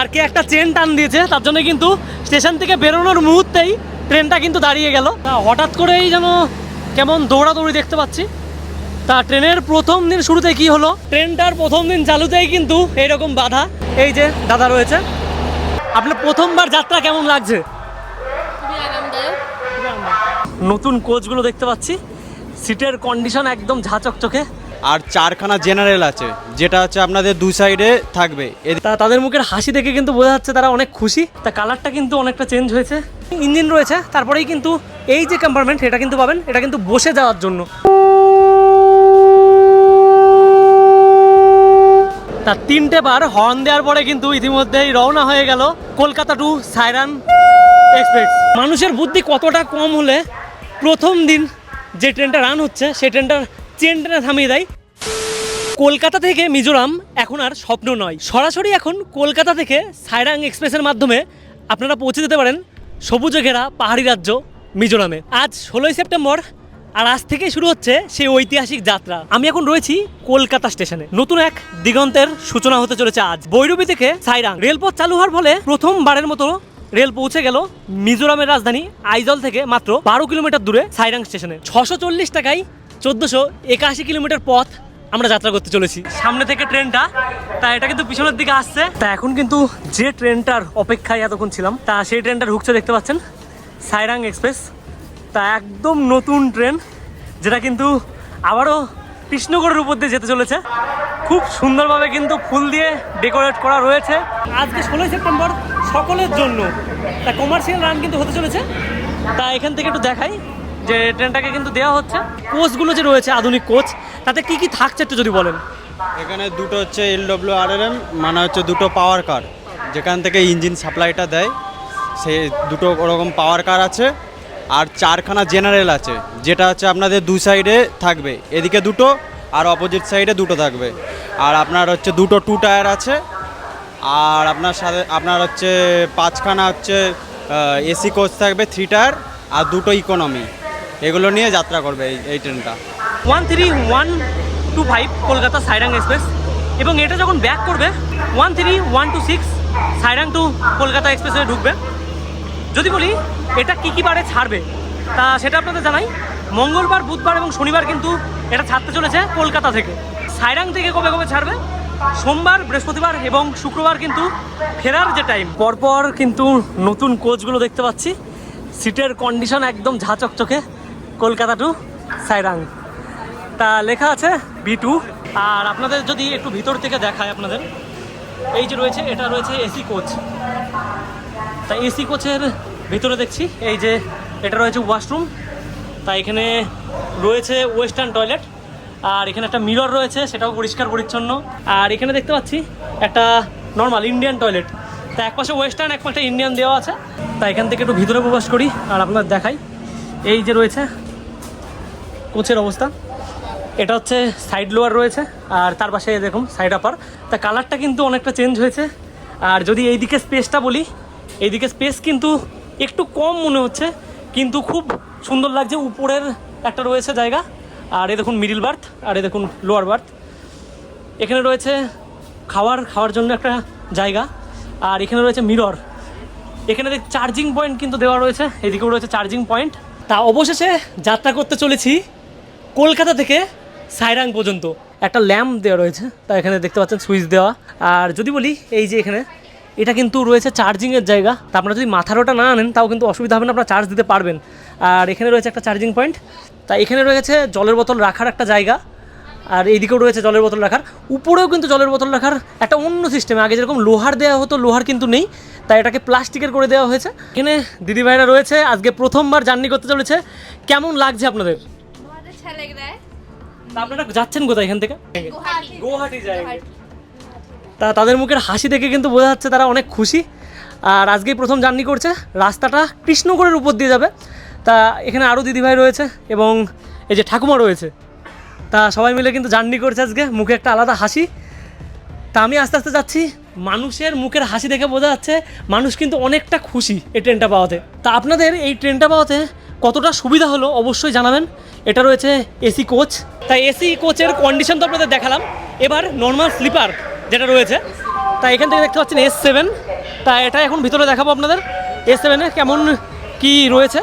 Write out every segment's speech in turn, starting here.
আর কে একটা চেন টান দিয়েছে তার জন্য কিন্তু স্টেশন থেকে বেরোনোর মুহূর্তেই ট্রেনটা কিন্তু দাঁড়িয়ে গেল। তা হঠাৎ করেই যেন কেমন দৌড়াদৌড়ি দেখতে পাচ্ছি। তা ট্রেনের প্রথম দিন শুরুতে কি হলো? ট্রেনটার প্রথম দিন চালুতেই কিন্তু এইরকম বাধা। এই যে দাদা রয়েছে। আপনার প্রথমবার যাত্রা কেমন লাগছে? নতুন কোচগুলো দেখতে পাচ্ছি। সিটের কন্ডিশন একদম ঝা চকচকে আর চারখানা জেনারেল আছে, যেটা হচ্ছে আপনাদের দু সাইডে থাকবে। তাদের মুখের হাসি দেখে কিন্তু বোঝা যাচ্ছে তারা অনেক খুশি। তা কালারটা কিন্তু অনেকটা চেঞ্জ হয়েছে। ইঞ্জিন রয়েছে, তারপরেই কিন্তু এই যে কম্পার্টমেন্ট এটা কিন্তু পাবেন, এটা কিন্তু বসে যাওয়ার জন্য। তার তিনটে বার হর্ন দেওয়ার পরে কিন্তু ইতিমধ্যেই রওনা হয়ে গেল কলকাতা টু সাইরান এক্সপ্রেস। মানুষের বুদ্ধি কতটা কম হলে প্রথম দিন যে ট্রেনটা রান হচ্ছে, সেই ট্রেনটার চেন টেনে থামিয়ে দেয়। কলকাতা থেকে মিজোরাম এখন আর স্বপ্ন নয়। সরাসরি এখন কলকাতা থেকে সাইরাং এক্সপ্রেসের মাধ্যমে আপনারা পৌঁছে যেতে পারেন সবুজে ঘেরা পাহাড়ি রাজ্য মিজোরামে। আজ ষোলোই সেপ্টেম্বর আর আজ থেকেই শুরু হচ্ছে সেই ঐতিহাসিক যাত্রা। আমি এখন রয়েছি কলকাতা স্টেশনে। নতুন এক দিগন্তের সূচনা হতে চলেছে আজ। বৈরবী থেকে সাইরাং। রেলপথ চালু হওয়ার ফলে প্রথমবারের মতো রেল পৌঁছে গেল মিজোরামের রাজধানী আইজল থেকে মাত্র বারো কিলোমিটার দূরে সাইরাং স্টেশনে। ছশো চল্লিশ টাকায় চোদ্দোশো একাশি কিলোমিটার পথ আমরা যাত্রা করতে চলেছি। সামনে থেকে ট্রেনটা, তা এটা কিন্তু পিছনের দিকে আসছে। তা এখন কিন্তু যে ট্রেনটার অপেক্ষায় এতক্ষণ ছিলাম, তা সেই ট্রেনটা ঢুকছে দেখতে পাচ্ছেন, সাইরাং এক্সপ্রেস। তা একদম নতুন ট্রেন, যেটা কিন্তু আবারও কৃষ্ণগড়ের উপর দিয়ে যেতে চলেছে। খুব সুন্দরভাবে কিন্তু ফুল দিয়ে ডেকোরেট করা রয়েছে। আজকে ষোলোই সেপ্টেম্বর, সকলের জন্য। তা কমার্শিয়াল রান কিন্তু হতে চলেছে। তা এখান থেকে একটু দেখাই। যে ট্রেনটাকে কিন্তু দেওয়া হচ্ছে। কোচগুলো যে রয়েছে, আধুনিক কোচ, তাতে কি কি থাকছে একটু যদি বলেন? এখানে দুটো হচ্ছে এল ডব্লিউ আর এম মানে হচ্ছে দুটো পাওয়ার কার যেখান থেকে ইঞ্জিন সাপ্লাইটা দেয় সেই দুটো ওরকম পাওয়ার কার আছে, আর চারখানা জেনারেল আছে, যেটা হচ্ছে আপনাদের দু সাইডে থাকবে। এদিকে দুটো, আর অপোজিট সাইডে দুটো থাকবে। আর আপনার হচ্ছে দুটো টু টায়ার আছে, আর আপনার সাথে, আপনার হচ্ছে পাঁচখানা হচ্ছে এসি কোচ থাকবে থ্রি টায়ার আর দুটো ইকোনমি এগুলো নিয়ে যাত্রা করবে এই এই ট্রেনটা। One three one two five Kolkata Sairang express. এবং এটা যখন ব্যাক করবে one three one two six Sairang two Kolkata এক্সপ্রেসে ঢুকবে। যদি বলি, এটা কী কী বারে ছাড়বে, তা সেটা আপনাদের জানাই। মঙ্গলবার, বুধবার এবং শনিবার কিন্তু এটা ছাড়তে চলেছে কলকাতা থেকে। সাইরাং থেকে কবে কবে ছাড়বে? সোমবার, বৃহস্পতিবার এবং শুক্রবার কিন্তু ফেরার যে টাইম পরপর কিন্তু নতুন কোচগুলো দেখতে পাচ্ছি। সিটের কন্ডিশন একদম ঝা চকচকে কলকাতা টু সাইরাং। তা লেখা আছে বি টু। আর আপনাদের যদি একটু ভিতর থেকে দেখায় আপনাদের, এই যে রয়েছে, এটা রয়েছে এসি কোচ। তা এসি কোচের ভিতরে দেখছি, এই যে এটা রয়েছে ওয়াশরুম। তা এখানে রয়েছে ওয়েস্টার্ন টয়লেট। আর এখানে একটা মিরর রয়েছে, সেটাও পরিষ্কার পরিচ্ছন্ন। আর এখানে দেখতে পাচ্ছি একটা নর্মাল ইন্ডিয়ান টয়লেট। তা এক পাশে ওয়েস্টার্ন, এক পাশে ইন্ডিয়ান দেওয়া আছে। তা এখান থেকে একটু ভিতরে প্রবেশ করি আর আপনাদের দেখাই। এই যে রয়েছে কোচের অবস্থা। এটা হচ্ছে সাইড লোয়ার রয়েছে, আর তার পাশে দেখুন সাইড আপার তা কালারটা কিন্তু অনেকটা চেঞ্জ হয়েছে। আর যদি এইদিকে স্পেসটা বলি, এইদিকে স্পেস কিন্তু একটু কম মনে হচ্ছে, কিন্তু খুব সুন্দর লাগছে উপরের একটা রয়েছে জায়গা। আর এ দেখুন মিডিল বার্থ আর এ দেখুন লোয়ার বার্থ এখানে রয়েছে খাওয়ার খাওয়ার জন্য একটা জায়গা, আর এখানে রয়েছে মিরর এখানে চার্জিং পয়েন্ট কিন্তু দেওয়া রয়েছে, এদিকেও রয়েছে চার্জিং পয়েন্ট তা অবশেষে যাত্রা করতে চলেছি। কলকাতা থেকে সাইরাং পর্যন্ত একটা ল্যাম্প দেওয়া রয়েছে, তা এখানে দেখতে পাচ্ছেন সুইচ দেওয়া। আর যদি বলি এই যে এখানে, এটা কিন্তু রয়েছে চার্জিংয়ের জায়গা, তা আপনারা যদি মাথার ওটা না আনেন, তাও কিন্তু অসুবিধা হবে না, আপনারা চার্জ দিতে পারবেন। আর এখানে রয়েছে একটা চার্জিং পয়েন্ট তা এখানে রয়েছে জলের বোতল রাখার একটা জায়গা, আর এইদিকেও রয়েছে জলের বোতল রাখার। উপরেও কিন্তু জলের বোতল রাখার একটা অন্য সিস্টেমে আগে যেরকম লোহার দেওয়া হতো, লোহার কিন্তু নেই তাই এটাকে প্লাস্টিকের করে দেওয়া হয়েছে। এখানে দিদিভাইরা রয়েছে, আজকে প্রথমবার জার্নি করতে চলেছে। কেমন লাগছে আপনাদের? अच्छा लग रहा है তা আপনারা যাচ্ছেন কোথায় এখান থেকে गुवाहाटी গুয়াহাটি জায়গা তা তাদের মুখের হাসি দেখে কিন্তু বোঝা যাচ্ছে তারা অনেক খুশি আর আজকেই প্রথম জার্নি করছে রাস্তাটা কৃষ্ণগড়ের উপর দিয়ে যাবে তা এখানে আরও দিদিভাই রয়েছে এবং এই যে ঠাকুমা রয়েছে তা সবাই মিলে কিন্তু জার্নি করছে আজকে মুখে একটা আলাদা হাসি তা আমি আস্তে আস্তে যাচ্ছি মানুষের মুখের হাসি দেখে বোঝা যাচ্ছে মানুষ কিন্তু অনেকটা খুশি এই ট্রেনটা পাওয়াতে তা আপনাদের এই ট্রেনটা পাওয়াতে কতটা সুবিধা হলো অবশ্যই জানাবেন। এটা রয়েছে এসি কোচ। তাই এসি কোচের কন্ডিশন তো আপনাদের দেখালাম। এবার নর্মাল স্লিপার যেটা রয়েছে তা তা এখান থেকে দেখতে পাচ্ছেন এস সেভেন তা এটা এখন ভিতরে দেখাবো আপনাদের। এস সেভেনে কেমন কি রয়েছে।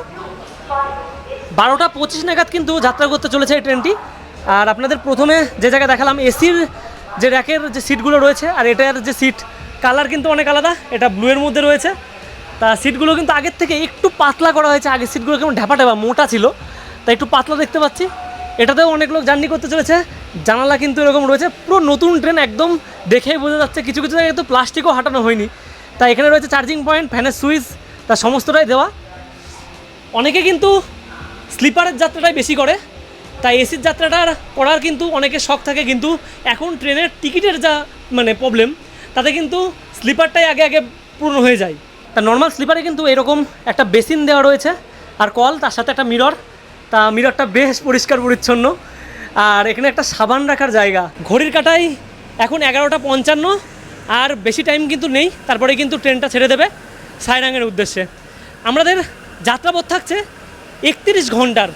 বারোটা পঁচিশ নাগাদ কিন্তু যাত্রা করতে চলেছে এই ট্রেনটি আর আপনাদের প্রথমে যে জায়গায় দেখালাম, এসির যে র্যাকের যে সিটগুলো রয়েছে, আর এটার যে সিট কালার কিন্তু অনেক আলাদা। এটা ব্লুয়ের মধ্যে রয়েছে। তা সিটগুলো কিন্তু আগের থেকে একটু পাতলা করা হয়েছে। আগের সিটগুলো কেমন ঢাপা ঢাপা মোটা ছিল। তা একটু পাতলা দেখতে পাচ্ছি। এটাতেও অনেক লোক জার্নি করতে চলেছে। জানালা কিন্তু এরকম রয়েছে। পুরো নতুন ট্রেন একদম দেখেই বোঝা যাচ্ছে। কিছু কিছু জায়গায় তো প্লাস্টিকও হাঁটানো হয়নি। তা এখানে রয়েছে চার্জিং পয়েন্ট ফ্যানের সুইচ, তা সমস্তটাই দেওয়া। অনেকে কিন্তু স্লিপারের যাত্রাটাই বেশি করে। তাই এসির যাত্রাটার করার কিন্তু অনেকের শখ থাকে। কিন্তু এখন ট্রেনের টিকিটের যা মানে প্রবলেম তাতে কিন্তু স্লিপারটাই আগে আগে পূর্ণ হয়ে যায়। তা নর্মাল স্লিপারে কিন্তু এরকম একটা বেসিন দেওয়া রয়েছে। আর কল, তার সাথে একটা মিরর তা মিররটা বেশ পরিষ্কার, পরিচ্ছন্ন। আর এখানে একটা সাবান রাখার জায়গা। ঘড়ির কাটাই এখন এগারোটা পঞ্চান্ন। আর বেশি টাইম কিন্তু নেই। তারপরে কিন্তু ট্রেনটা ছেড়ে দেবে সাইরাঙের উদ্দেশ্যে। আমাদের যাত্রাপথ থাকছে একত্রিশ ঘণ্টার।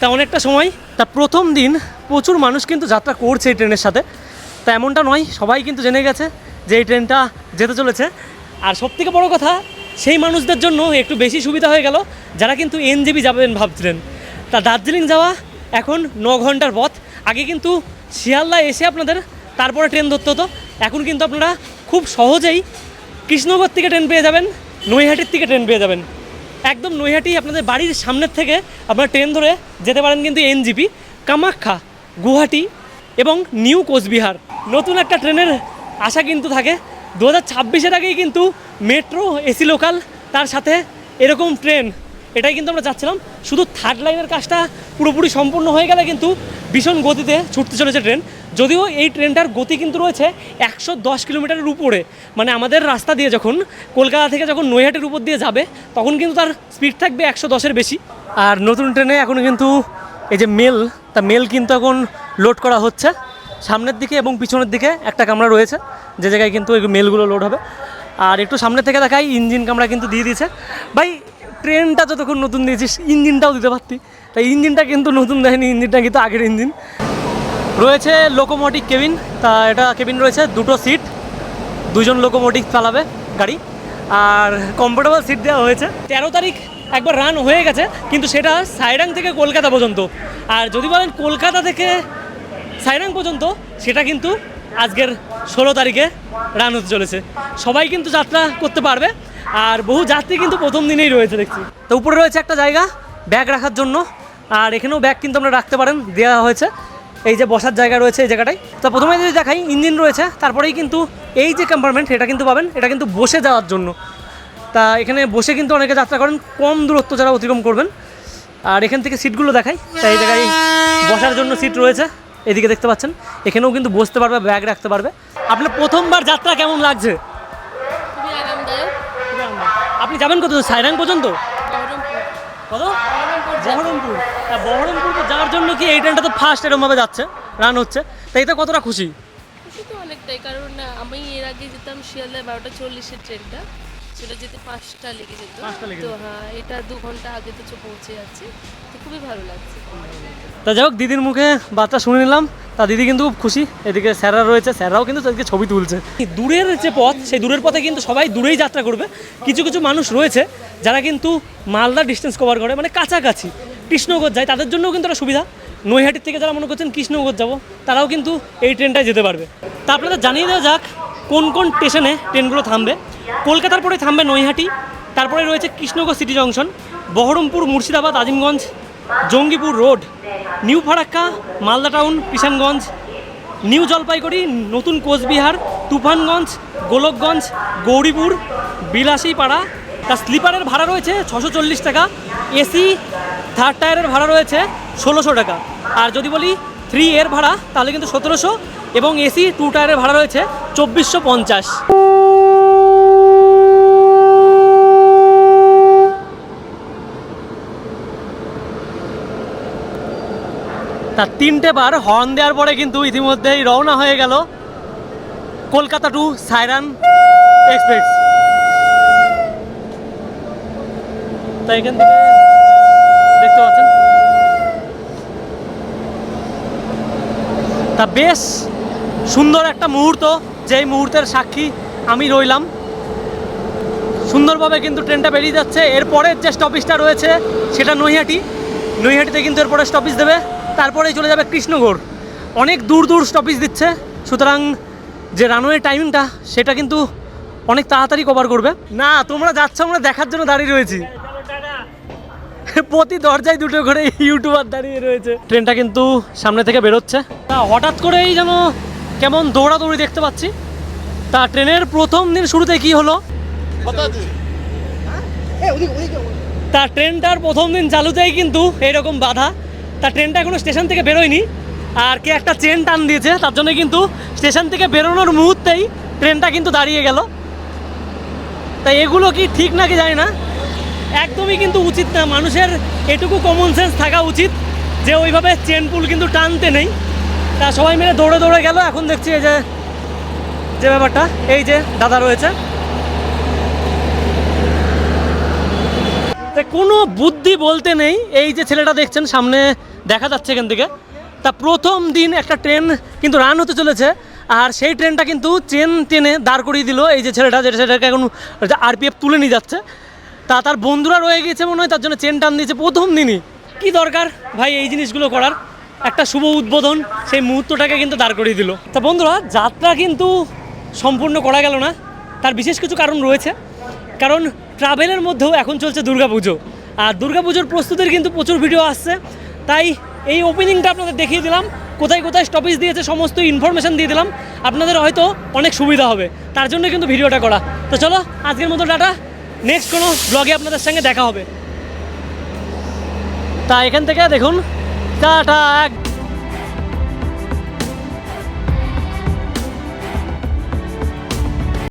তা অনেকটা সময়। তা প্রথম দিন প্রচুর মানুষ কিন্তু যাত্রা করছে এই ট্রেনের সাথে। তা এমনটা নয়, সবাই কিন্তু জেনে গেছে যে এই ট্রেনটা যেতে চলেছে। আর সবথেকে বড় কথা, সেই মানুষদের জন্য একটু বেশি সুবিধা হয়ে গেল, যারা কিন্তু এনজেবি যাবেন ভাবছিলেন। তা দার্জিলিং যাওয়া এখন ন ঘণ্টার পথ। আগে কিন্তু শিয়ালদা এসে আপনাদের তারপরে ট্রেন ধরতে হতো। এখন কিন্তু আপনারা খুব সহজেই কৃষ্ণনগর থেকে ট্রেন পেয়ে যাবেন, নৈহাটির থেকে ট্রেন পেয়ে যাবেন। একদম নৈহাটি আপনাদের বাড়ির সামনের থেকে আপনারা ট্রেন ধরে যেতে পারেন কিন্তু এনজিপি, কামাখ্যা, গুয়াহাটি এবং নিউ কোচবিহার। নতুন একটা ট্রেনের আশা কিন্তু থাকে। দু হাজার ছাব্বিশের আগেই কিন্তু মেট্রো, এসি লোকাল, তার সাথে এরকম ট্রেন, এটাই কিন্তু আমরা যাচ্ছিলাম শুধু থার্ড লাইনের কাজটা পুরোপুরি সম্পূর্ণ হয়ে গেলে কিন্তু ভীষণ গতিতে ছুটতে চলেছে ট্রেন। যদিও এই ট্রেনটার গতি কিন্তু রয়েছে একশো দশ কিলোমিটারের উপরে। মানে আমাদের রাস্তা দিয়ে যখন, কলকাতা থেকে যখন নৈহাটির উপর দিয়ে যাবে, তখন কিন্তু তার স্পিড থাকবে একশো দশের বেশি। আর নতুন ট্রেনে এখন কিন্তু এই যে মেল তা মেল কিন্তু এখন লোড করা হচ্ছে। সামনের দিকে এবং পিছনের দিকে একটা কামরা রয়েছে, যে জায়গায় কিন্তু এই মেলগুলো লোড হবে। আর একটু সামনে থেকে দেখাই, ইঞ্জিন কামরা কিন্তু দিয়ে দিয়েছে। ভাই ট্রেনটা যতক্ষণ নতুন দিয়েছিস, ইঞ্জিনটাও দিতে পারতি। তাই ইঞ্জিনটা কিন্তু নতুন দেয়নি, ইঞ্জিনটা কিন্তু আগের ইঞ্জিন। রয়েছে লোকোমোটিভ কেবিন তা এটা কেবিন রয়েছে, দুটো সিট দুজন লোকোমোটিভ চালাবে গাড়ি। আর কমফোর্টেবল সিট দেওয়া হয়েছে। তেরো তারিখ একবার রান হয়ে গেছে, কিন্তু সেটা সাইরাং থেকে কলকাতা পর্যন্ত। আর যদি বলেন কলকাতা থেকে সাইরাং পর্যন্ত সেটা কিন্তু আজকের ষোলো তারিখে রান হতে চলেছে। সবাই কিন্তু যাত্রা করতে পারবে আর বহু যাত্রী কিন্তু প্রথম দিনেই রয়েছে দেখছি। তো উপরে রয়েছে একটা জায়গা ব্যাগ রাখার জন্য। আর এখানেও ব্যাগ কিন্তু আমরা রাখতে পারেন দেওয়া হয়েছে। এই যে বসার জায়গা রয়েছে এই জায়গাটায়। তো প্রথমে যদি দেখাই, ইঞ্জিন রয়েছে, তারপরেই কিন্তু এই যে কম্পার্টমেন্ট এটা কিন্তু পাবেন। এটা কিন্তু বসে যাওয়ার জন্য। তা এখানে বসে কিন্তু অনেকে যাত্রা করেন, কম দূরত্ব যারা অতিক্রম করবেন। আর এখান থেকে সিটগুলো দেখাই। তাই এই জায়গায় বসার জন্য সিট রয়েছে। এদিকে দেখতে পাচ্ছেন এখানেও কিন্তু বসতে পারবে ব্যাগ রাখতে পারবে। আপনার প্রথমবার যাত্রা কেমন লাগছে? আপনি যাবেন কত সাইরাং পর্যন্ত? বহরমপুর। কত? বহরমপুর বহরমপুর। তা বহরমপুর তো যাওয়ার জন্য কি এই ট্রেনটা তো ফার্স্ট এরকমভাবে যাচ্ছে রান হচ্ছে তাই এটা কতটা খুশি? খুশি তো অনেকটাই কারণ আমি এর আগে যেতাম শিয়ালদায় বারোটা চল্লিশের ট্রেনটা সেটা যেতে পাঁচটা লেগে যেত। তো হ্যাঁ এটা দু ঘণ্টা আগে তো চ- পৌঁছে যাচ্ছে। তো খুবই ভালো লাগছে। তা যাই হোক দিদির মুখে বার্তা শুনে নিলাম। তা দিদি কিন্তু খুব খুশি। এদিকে স্যাররা রয়েছে স্যাররাও কিন্তু তাদেরকে ছবি তুলছে। দূরের যে পথ সেই দূরের পথে কিন্তু সবাই দূরেই যাত্রা করবে। কিছু কিছু মানুষ রয়েছে যারা কিন্তু মালদা ডিস্টেন্স কভার করে। মানে কাছাকাছি। কৃষ্ণগর যায় তাদের জন্যও কিন্তু একটা সুবিধা। নৈহাটির থেকে যারা মনে করছেন কৃষ্ণগঞ্জ যাব তারাও কিন্তু এই ট্রেনটায় যেতে পারবে। তা আপনাদের জানিয়ে দেওয়া যাক কোন কোন স্টেশনে ট্রেনগুলো থামবে? কলকাতার পরে থামবে নৈহাটি, তারপরে রয়েছে Krishnaganj city junction, Baharampur, Murshidabad, Azimganj, Jangipur road, new Farakka, Malda town, Kishanganj, new Jalpaiguri, নতুন কোচবিহার, তুফানগঞ্জ, গোলকগঞ্জ, গৌরীপুর, বিলাসীপাড়া, তার স্লিপারের ভাড়া রয়েছে ছশো চল্লিশ টাকা, এসি, থার্ড টায়ারের ভাড়া রয়েছে ষোলোশো টাকা। আর যদি বলি থ্রি এর ভাড়া, তাহলে কিন্তু সতেরোশো, এবং এসি টু টায়ারের ভাড়া রয়েছে চব্বিশশো পঞ্চাশ। তার তিনটে বার হর্ন দেওয়ার পরে কিন্তু ইতিমধ্যেই রওনা হয়ে গেল কলকাতা টু সাইরান এক্সপ্রেস। তাই এখান থেকে দেখতে পাচ্ছেন তা বেশ সুন্দর একটা মুহূর্ত, যেই মুহূর্তের সাক্ষী আমি রইলাম। সুন্দরভাবে কিন্তু ট্রেনটা বেরিয়ে যাচ্ছে। এরপরের যে স্টপেজটা রয়েছে, সেটা নৈহাটি। নৈহাটিতে কিন্তু এরপরে স্টপেজ দেবে। তারপরেই চলে যাবে কৃষ্ণগড় অনেক দূর দূর স্টপেজ দিচ্ছে। সুতরাং যে রানওয়ে টাইমিংটা সেটা কিন্তু অনেক তাড়াতাড়ি কভার করবে। না, তোমরা যাচ্ছ, আমরা দেখার জন্য দাঁড়িয়ে রয়েছি। প্রতি দরজায় দুটো করে ইউটিউবার দাঁড়িয়ে রয়েছে। ট্রেনটা কিন্তু সামনে থেকে বেরোচ্ছে। তা হঠাৎ করেই যেন কেমন দৌড়াদৌড়ি দেখতে পাচ্ছি। তা ট্রেনের প্রথম দিন শুরুতে কি হলো? তা ট্রেনটার প্রথম দিন চালুতেই কিন্তু এরকম বাধা। তা ট্রেনটা এখনও স্টেশন থেকে বেরোয়নি। আর কে একটা চেন টান দিয়েছে, তার জন্য কিন্তু স্টেশন থেকে বেরোনোর মুহূর্তেই ট্রেনটা কিন্তু দাঁড়িয়ে গেল। তাই এগুলো কি ঠিক নাকি জানি না। একদমই কিন্তু উচিত না। মানুষের এটুকু কমন সেন্স থাকা উচিত যে ওইভাবে চেন পুল কিন্তু টানতে নেই। তা সবাই মিলে দৌড়ে দৌড়ে গেল। এখন দেখছি এই যে যে ব্যাপারটা, এই যে দাদা রয়েছে। কোনো বুদ্ধি বলতে নেই। এই যে ছেলেটা দেখছেন, সামনে দেখা যাচ্ছে এখান থেকে। তা প্রথম দিন একটা ট্রেন কিন্তু রান হতে চলেছে। আর সেই ট্রেনটা কিন্তু চেন টেনে দাঁড় করিয়ে দিল। এই যে ছেলেটা, যেটা সেটাকে এখন আরপিএফ তুলে নিয়ে যাচ্ছে। তা তার বন্ধুরা রয়ে গেছে মনে হয়, তার জন্য চেন টান দিয়েছে প্রথম দিনই। কি দরকার ভাই এই জিনিসগুলো করার? একটা শুভ উদ্বোধন, সেই মুহূর্তটাকে কিন্তু দাঁড় করিয়ে দিল। তা বন্ধুরা, যাত্রা কিন্তু সম্পূর্ণ করা গেল না। তার বিশেষ কিছু কারণ রয়েছে। কারণ ট্রাভেলের মধ্যেও এখন চলছে দুর্গাপুজো। আর দুর্গাপুজোর প্রস্তুতির কিন্তু প্রচুর ভিডিও আসছে। তাই এই ওপেনিংটা আপনাদের দেখিয়ে দিলাম। কোথায় কোথায় স্টপেজ দিয়েছে, সমস্ত ইনফরমেশন দিয়ে দিলাম। আপনাদের হয়তো অনেক সুবিধা হবে। তার জন্য কিন্তু ভিডিওটা করা। তো চলো, আজকের মতো ডাটা নেক্সট কোনো ব্লগে আপনাদের সঙ্গে দেখা হবে। তা এখান থেকে দেখুন। টাটা